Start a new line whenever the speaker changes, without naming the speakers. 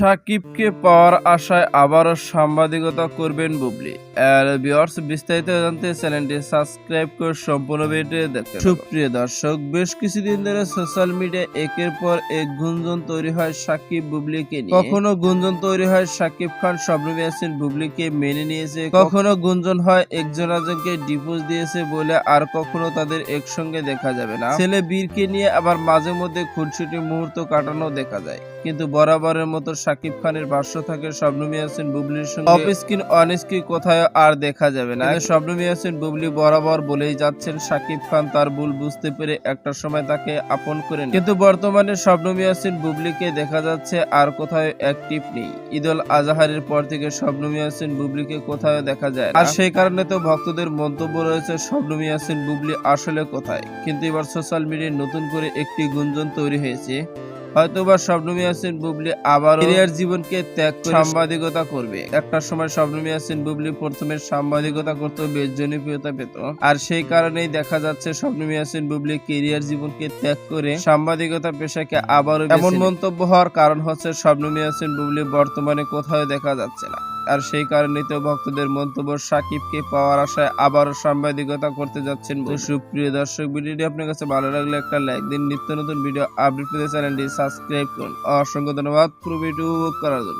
সাকিবকে পাওয়ার আশায় আবারও সাংবাদিকতা করবেন বুবলি। আর ভিউয়ার্স বিস্তারিত জানতে চ্যানেলটি সাবস্ক্রাইব করে সম্পূর্ণ ভিডিও দেখতে। সুপ্রিয় দর্শক, বেশ কিছুদিন ধরে সোশ্যাল মিডিয়া একের পর এক গুঞ্জন তৈরি হয় সাকিব বুবলিকে নিয়ে। কখনো গুঞ্জন তৈরি হয় সাকিব খান শবনম ইয়াসিন বুবলিকে মেনে নিয়েছে। কখনো গুঞ্জন হয় একজন একজনকে ডিভোর্স দিয়েছে বলে আর কখনো তাদের একসঙ্গে দেখা যাবে না। ছেলে বীরকে নিয়ে আবার মাঝে মধ্যে খুনসুটি মুহূর্ত কাটানো দেখা যায়। কিন্তু বরাবরের মতো সাকিব খানের ভাষ্য থাকে ইয়াসিন বুবলির সঙ্গে। অফ স্ক্রিন অন স্ক্রিন কোথায় আর দেখা যাবে না। শবনম বুবলি বরাবর বলেই যাচ্ছেন সাকিব খান তার ভুল বুঝতে পেরে একটা সময় তাকে আপন করেন কিন্তু বর্তমানে শবনম ইয়াসিন বুবলিকে দেখা যাচ্ছে আর কোথাও অ্যাক্টিভ নেই। ঈদ উল আজহারের পর থেকে শবনম ইয়াসিন বুবলিকে কোথাও দেখা যায় আর সেই কারণে তো ভক্তদের মন্তব্য রয়েছে ইয়াসিন বুবলি আসলে কোথায়? কিন্তু এবার সোশ্যাল মিডিয়ায় নতুন করে একটি গুঞ্জন তৈরি হয়েছে। হয়তোবা স্বপ্নমী হাসিন বুবলি আবার ক্যারিয়ার জীবনকে ত্যাগ করে সাংবাদিকতা করবে। একটা সময় স্বপ্নমী হাসিন বুবলি প্রথমে সাংবাদিকতা করতে বেশ জনপ্রিয়তা পেত। আর সেই কারণেই দেখা যাচ্ছে স্বপ্নমী হাসিন বুবলি ক্যারিয়ার জীবনকে ত্যাগ করে সাংবাদিকতা পেশাকে আবারও এমন মন্তব্য হওয়ার কারণ হচ্ছে স্বপ্নমী হাসিন বুবলি বর্তমানে কোথাও দেখা যাচ্ছে না। আর সেই কারণেই তো ভক্তদের মন্তব্য সাকিবকে পাওয়ার আশায় আবারও সাংবাদিকতা করতে যাচ্ছেন সুপ্রিয় দর্শক, ভিডিওটি আপনার কাছে ভালো লাগলে একটা লাইক দিন। নিত্য নতুন ভিডিও আপডেট পেতে চ্যানেলটি সাবস্ক্রাইব করুন। অসংখ্য ধন্যবাদ। পুরো ভিডিও উপভোগ করার জন্য।